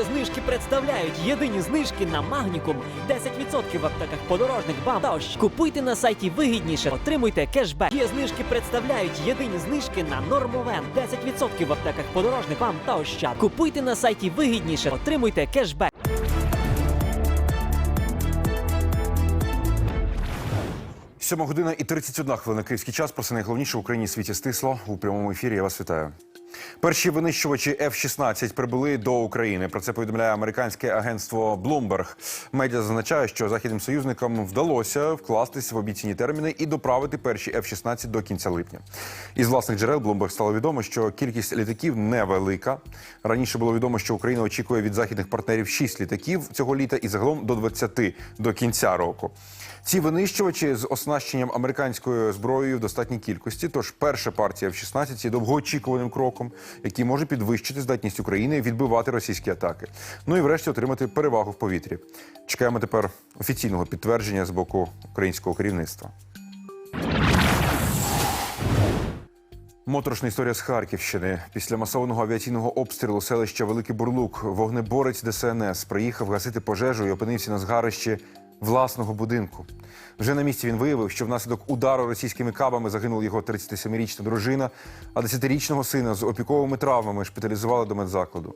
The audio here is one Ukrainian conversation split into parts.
Є знижки представляють єдині знижки на Магнікум. 10% в аптеках подорожник бам та ощ. Купуйте на сайті вигідніше, отримуйте кешбек. Є знижки представляють єдині знижки на Нормовен. 10% в аптеках подорожник бам та ощад. Купуйте на сайті вигідніше, отримуйте кешбек. Сьома година і 31 хвилина київський час. Про це найголовніше в Україні світі стисло у прямому ефірі. Я вас вітаю. Перші винищувачі F-16 прибули до України. Про це повідомляє американське агентство Bloomberg. Медіа зазначає, що західним союзникам вдалося вкластись в обіцяні терміни і доправити перші F-16 до кінця липня. Із власних джерел Bloomberg стало відомо, що кількість літаків невелика. Раніше було відомо, що Україна очікує від західних партнерів 6 літаків цього літа і загалом до 20 до кінця року. Ці винищувачі з оснащенням американською зброєю в достатній кількості. Тож перша партія F-16 є довгоочікуваним кроком, який може підвищити здатність України відбивати російські атаки. Ну і врешті отримати перевагу в повітрі. Чекаємо тепер офіційного підтвердження з боку українського керівництва. Моторошна історія з Харківщини. Після масованого авіаційного обстрілу селища Великий Бурлук вогнеборець ДСНС приїхав гасити пожежу і опинився на згарищі власного будинку. Вже на місці він виявив, що внаслідок удару російськими кабами загинула його 37-річна дружина, а 10-річного сина з опіковими травмами шпиталізували до медзакладу.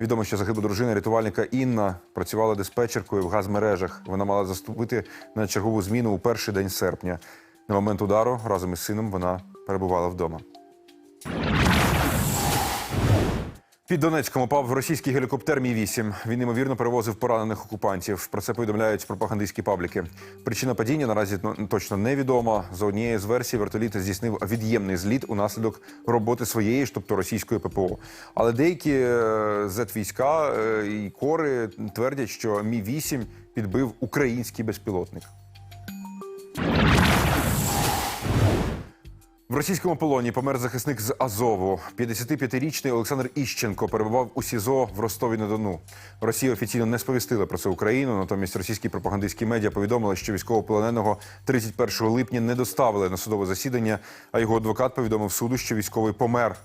Відомо, що загибла дружина рятувальника Інна працювала диспетчеркою в газмережах. Вона мала заступити на чергову зміну у перший день серпня. На момент удару разом із сином вона перебувала вдома. Під Донецьком упав російський гелікоптер Мі-8. Він ймовірно перевозив поранених окупантів. Про це повідомляють пропагандистські пабліки. Причина падіння наразі точно невідома. За однією з версій, вертоліт здійснив від'ємний зліт унаслідок роботи своєї ж, тобто російської ППО. Але деякі е, зет-війська е, і кори твердять, що Мі-8 підбив український безпілотник. В російському полоні помер захисник з Азову. 55-річний Олександр Іщенко перебував у СІЗО в Ростові на Дону. Росія офіційно не сповістила про це Україну. Натомість російські пропагандистські медіа повідомили, що військовополоненого 31 липня не доставили на судове засідання. А його адвокат повідомив суду, що військовий помер.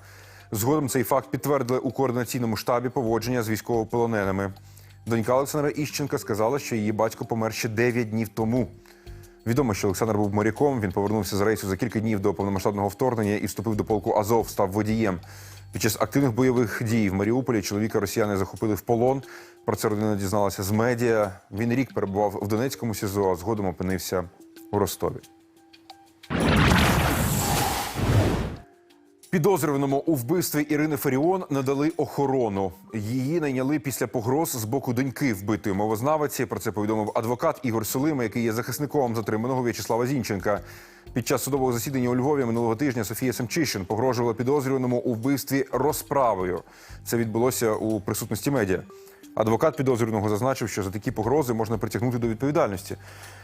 Згодом цей факт підтвердили у координаційному штабі поводження з військовополоненими. Донька Олександра Іщенка сказала, що її батько помер ще 9 днів тому. Відомо, що Олександр був моряком. Він повернувся з рейсу за кілька днів до повномасштабного вторгнення і вступив до полку Азов, став водієм. Під час активних бойових дій в Маріуполі чоловіка росіяни захопили в полон. Про це родина дізналася з медіа. Він рік перебував в Донецькому СІЗО, а згодом опинився у Ростові. Підозрюваному у вбивстві Ірини Фаріон надали охорону. Її найняли після погроз з боку доньки вбитої мовознавиці. Про це повідомив адвокат Ігор Солима, який є захисником затриманого В'ячеслава Зінченка. Під час судового засідання у Львові минулого тижня Софія Семчишин погрожувала підозрюваному у вбивстві розправою. Це відбулося у присутності медіа. Адвокат підозрюваного зазначив, що за такі погрози можна притягнути до відповідальності.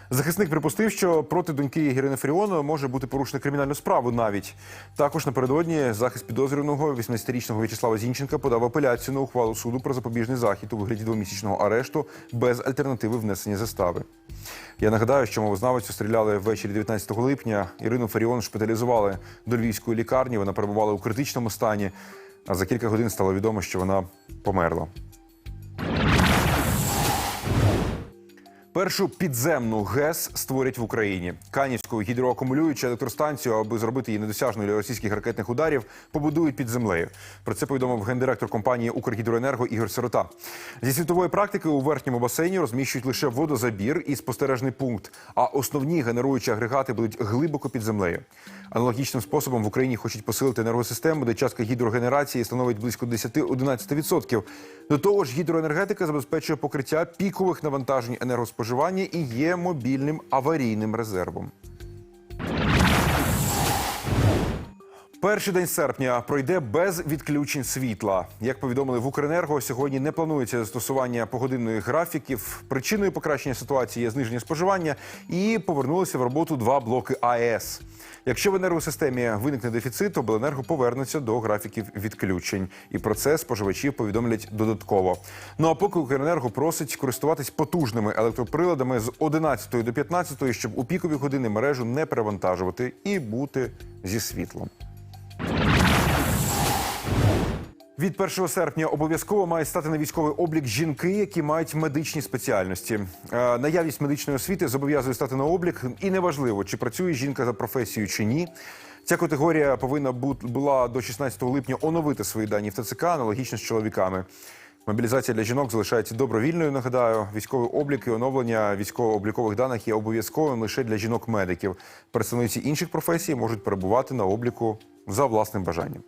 Захисник припустив, що проти доньки Ірини Фаріон може бути порушена кримінальну справу навіть. Також напередодні захист підозрюваного 18-річного В'ячеслава Зінченка подав апеляцію на ухвалу суду про запобіжний захід у вигляді двомісячного арешту без альтернативи внесення застави. Я нагадаю, що мовознавицю стріляли ввечері 19 липня. Ірину Фаріон шпиталізували до львівської лікарні. Вона перебувала у критичному стані. А за кілька годин стало відомо, що вона померла. Першу підземну ГЕС створять в Україні. Канівську гідроакумулюючу електростанцію, аби зробити її недосяжною для російських ракетних ударів, побудують під землею. Про це повідомив гендиректор компанії Укргідроенерго Ігор Сирота. Зі світової практики у верхньому басейні розміщують лише водозабір і спостережний пункт. А основні генеруючі агрегати будуть глибоко під землею. Аналогічним способом в Україні хочуть посилити енергосистему, де частка гідрогенерації становить близько 10-11%. До того ж, гідроенергетика забезпечує покриття пікових навантажень енергоспоживання і є мобільним аварійним резервом. Перший день серпня пройде без відключень світла. Як повідомили в Укренерго, сьогодні не планується застосування погодинних графіків. Причиною покращення ситуації є зниження споживання і повернулися в роботу два блоки АЕС. Якщо в енергосистемі виникне дефіцит, обленерго повернеться до графіків відключень. І про це споживачі повідомлять додатково. Ну а поки Укренерго просить користуватись потужними електроприладами з 11 до 15, щоб у пікові години мережу не перевантажувати і бути зі світлом. Від 1 серпня обов'язково мають стати на військовий облік жінки, які мають медичні спеціальності. Е, Наявність медичної освіти зобов'язує стати на облік, і неважливо, чи працює жінка за професією чи ні. Ця категорія повинна була до 16 липня оновити свої дані в ТЦК, аналогічно з чоловіками. Мобілізація для жінок залишається добровільною. Нагадаю, військовий облік і оновлення військово-облікових даних є обов'язковим лише для жінок-медиків. Представниці інших професій можуть перебувати на обліку за власним бажанням.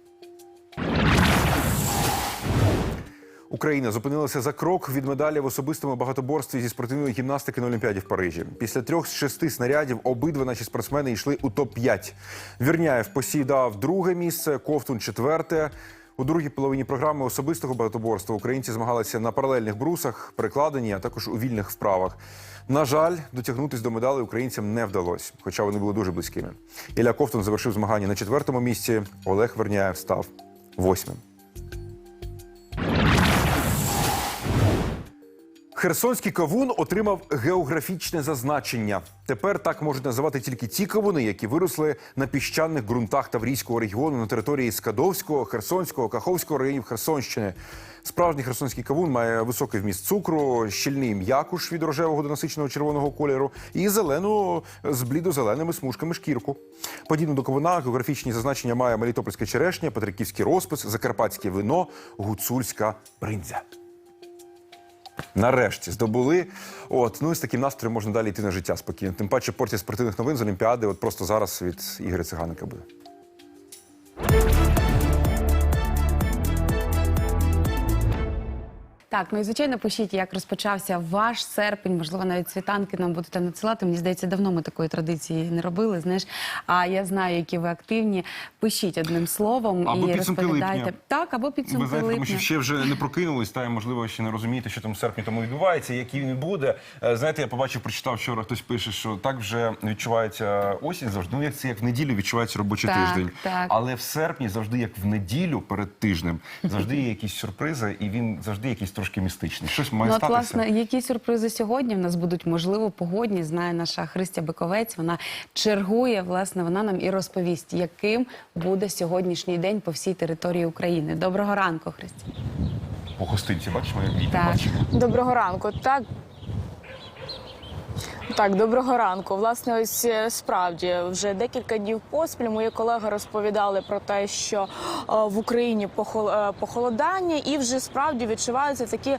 Україна зупинилася за крок від медалі в особистому багатоборстві зі спортивної гімнастики на Олімпіаді в Парижі. Після трьох з шести снарядів обидва наші спортсмени йшли у топ-5. Вірняєв посідав друге місце, Ковтун четверте. У другій половині програми особистого багатоборства українці змагалися на паралельних брусах, перекладенні, а також у вільних вправах. На жаль, дотягнутись до медалей українцям не вдалося, хоча вони були дуже близькими. Ілля Ковтун завершив змагання на четвертому місці. Олег Верняєв став восьмим. Херсонський кавун отримав географічне зазначення. Тепер так можуть називати тільки ті кавуни, які виросли на піщаних ґрунтах Таврійського регіону на території Скадовського, Херсонського, Каховського районів Херсонщини. Справжній херсонський кавун має високий вміст цукру, щільний м'якуш від рожевого до насиченого червоного кольору і зелену з блідо-зеленими смужками шкірку. Подібно до кавуна географічні зазначення має Мелітопольська черешня, Петриківський розпис, Закарпатське вино, гуцульська бринзя. Нарешті здобули. От ну і з таким настроєм можна далі йти на життя спокійно. Тим паче порція спортивних новин з Олімпіади. От просто зараз від Ігоря Циганика буде. Так, ну і звичайно, пишіть, як розпочався ваш серпень. Можливо, навіть світанки нам будете надсилати. Мені здається, давно ми такої традиції не робили. Знаєш, а я знаю, які ви активні. Пишіть одним словом Або і підсумки розповідайте. липня. Так, або підсумки Ви знаєте, тому липня. що ще вже не прокинулись, та можливо ще не розумієте, що там в серпні тому відбувається, який він буде. Е, Знаєте, я побачив, прочитав вчора. Хтось пише, що так вже відчувається осінь завжди. Ну як це як в неділю відчувається робочий Так, тиждень. так. Але в серпні завжди, як в неділю перед тижнем, завжди є якісь сюрпризи, і він завжди якийсь трошки містичний. Щось має Ну, от, статися. власне, які сюрпризи сьогодні в нас будуть можливо погодні. Знає наша Христя Биковець. Вона чергує. Власне, вона нам і розповість, яким буде сьогоднішній день по всій території України. Доброго ранку, Христя. По гостинці, бачимо, як вітер бачимо. Доброго ранку. Так. Так, доброго ранку. Власне, ось е, справді вже декілька днів поспіль мої колеги розповідали про те, що е, в Україні е, похолодання, і вже справді відчуваються такі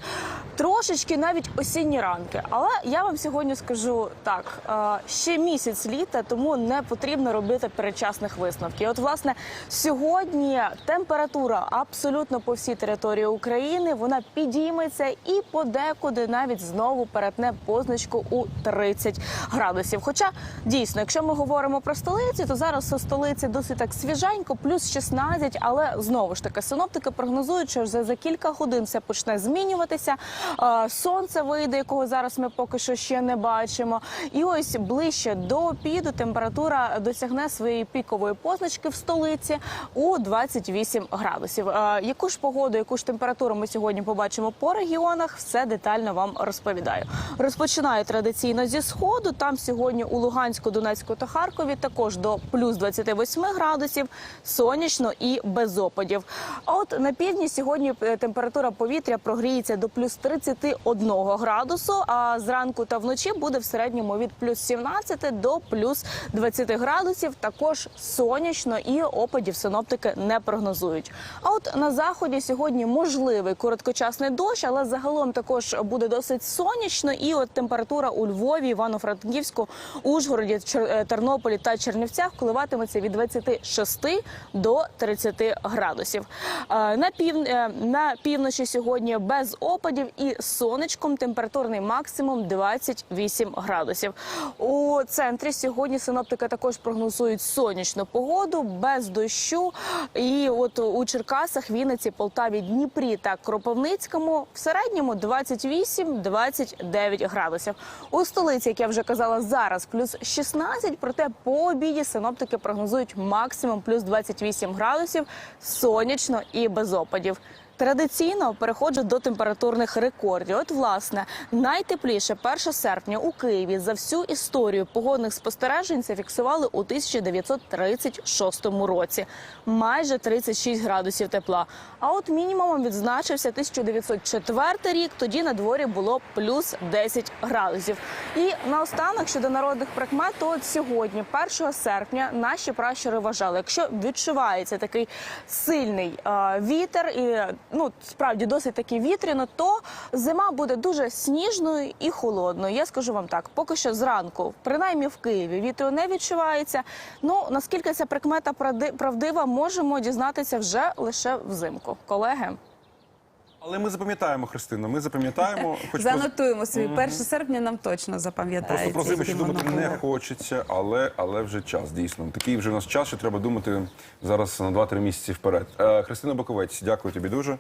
трошечки навіть осінні ранки. Але я вам сьогодні скажу так: е, ще місяць літа, тому не потрібно робити передчасних висновків. От, власне, сьогодні температура абсолютно по всій території України вона підійметься і подекуди навіть знову перетне позначку у 30 градусів. Хоча дійсно, якщо ми говоримо про столицю, то зараз у столиці досить так свіженько, плюс 16, але знову ж таки синоптики прогнозують, що вже за кілька годин все почне змінюватися. Сонце вийде, якого зараз ми поки що ще не бачимо. І ось ближче до обіду температура досягне своєї пікової позначки в столиці у 28 градусів. Яку ж погоду, яку ж температуру ми сьогодні побачимо по регіонах, все детально вам розповідаю. Розпочинаю традиційно зі сходу. Там сьогодні у Луганську, Донецьку та Харкові також до плюс 28 градусів, сонячно і без опадів. А от на півдні сьогодні е, температура повітря прогріється до плюс 31 градусу. А зранку та вночі буде в середньому від плюс 17 до плюс 20 градусів. Також сонячно і опадів синоптики не прогнозують. А от на заході сьогодні можливий короткочасний дощ, але загалом також буде досить сонячно. І от температура у Львові, Івано-Франківську, Ужгороді, е, Тернополі та Чернівцях коливатиметься від 26 до 30 градусів. Е, На пів е, на півночі сьогодні без опадів і сонечком температурний максимум 28 градусів. У центрі сьогодні синоптики також прогнозують сонячну погоду без дощу. І от у Черкасах, Вінниці, Полтаві, Дніпрі та Кропивницькому в середньому 28-29 градусів. У столиці, як я вже казала, зараз плюс 16, проте по обіді синоптики прогнозують максимум плюс 28 градусів, сонячно і без опадів. Традиційно переходжу до температурних рекордів. От, власне, найтепліше 1 серпня у Києві за всю історію погодних спостережень зафіксували у 1936 році. Майже 36 градусів тепла. А от мінімумом відзначився 1904 рік. Тоді на дворі було плюс 10 градусів. І наостанок щодо народних прикмет, то от сьогодні, 1 серпня, наші пращури вважали, якщо відчувається такий сильний е, вітер і ну справді досить таки вітряно, то зима буде дуже сніжною і холодною. Я скажу вам так, поки що зранку, принаймні в Києві, вітру не відчувається. Ну наскільки ця прикмета правди- правдива, можемо дізнатися вже лише взимку. Колеги. Але ми запам'ятаємо, Христина, ми запам'ятаємо. Хоч Занотуємо собі 1 серпня. Нам точно запам'ятається. Просто про зиму ще думати не хочеться, але, але вже час, дійсно. Такий вже у нас час, що треба думати зараз на 2-3 місяці вперед. Е, Христина Боковець, дякую тобі дуже.